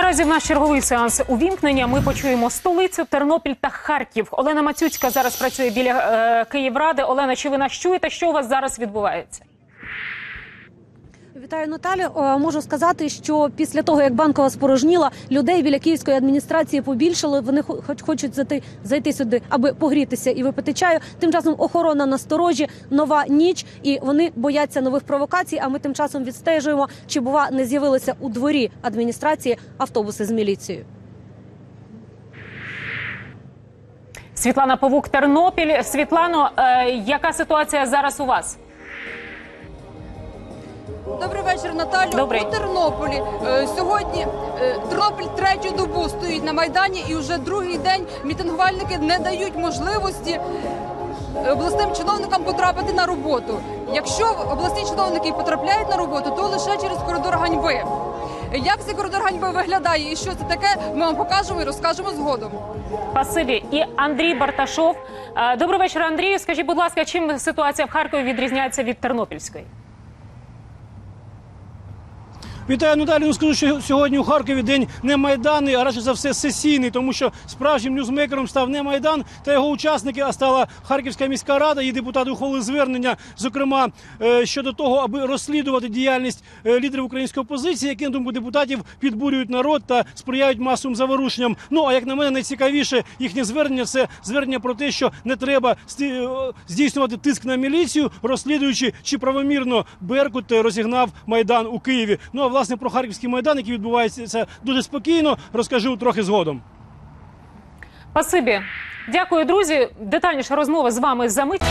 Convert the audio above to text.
Наразі в наш черговий сеанс увімкнення. Ми почуємо столицю, Тернопіль та Харків. Олена Мацюцька зараз працює біля е, Київради. Олена, чи ви нас чуєте? Що у вас зараз відбувається? Вітаю Наталю. Е, Можу сказати, що після того, як банкова спорожніла, людей біля київської адміністрації побільшало. Вони хоч хочуть зайти, зайти сюди, аби погрітися і випити чаю. Тим часом охорона на сторожі, нова ніч, і вони бояться нових провокацій. А ми тим часом відстежуємо, чи бува не з'явилися у дворі адміністрації автобуси з міліцією. Світлана Павук, Тернопіль. Світлано, е, яка ситуація зараз у вас? Добрий вечір, Наталю. Добрий. У Тернополі е, сьогодні е, Тернопіль третю добу стоїть на майдані, і вже другий день мітингувальники не дають можливості е, обласним чиновникам потрапити на роботу. Якщо обласні чиновники потрапляють на роботу, то лише через коридор ганьби. Як цей коридор ганьби виглядає і що це таке, ми вам покажемо і розкажемо згодом. Спасибі. І Андрій Барташов. Добрий вечір, Андрію. Скажіть, будь ласка, чим ситуація в Харкові відрізняється від Тернопільської? Вітаю Наталі. Ну скажу, що сьогодні у Харкові день не майданий, а радше за все сесійний, тому що справжнім ньюзмейкером став не майдан та його учасники, а стала Харківська міська рада. Її депутати ухвалили звернення, зокрема е, щодо того, аби розслідувати діяльність е, лідерів української опозиції, які на думку депутатів підбурюють народ та сприяють масовим заворушенням. Ну а як на мене, найцікавіше їхнє звернення це звернення про те, що не треба е, здійснювати тиск на міліцію, розслідуючи чи правомірно Беркут розігнав майдан у Києві. Ну власне про харківський майдан, який відбувається дуже спокійно, розкажу трохи згодом. Спасибі. Дякую, друзі. Детальніша розмова з вами за мить.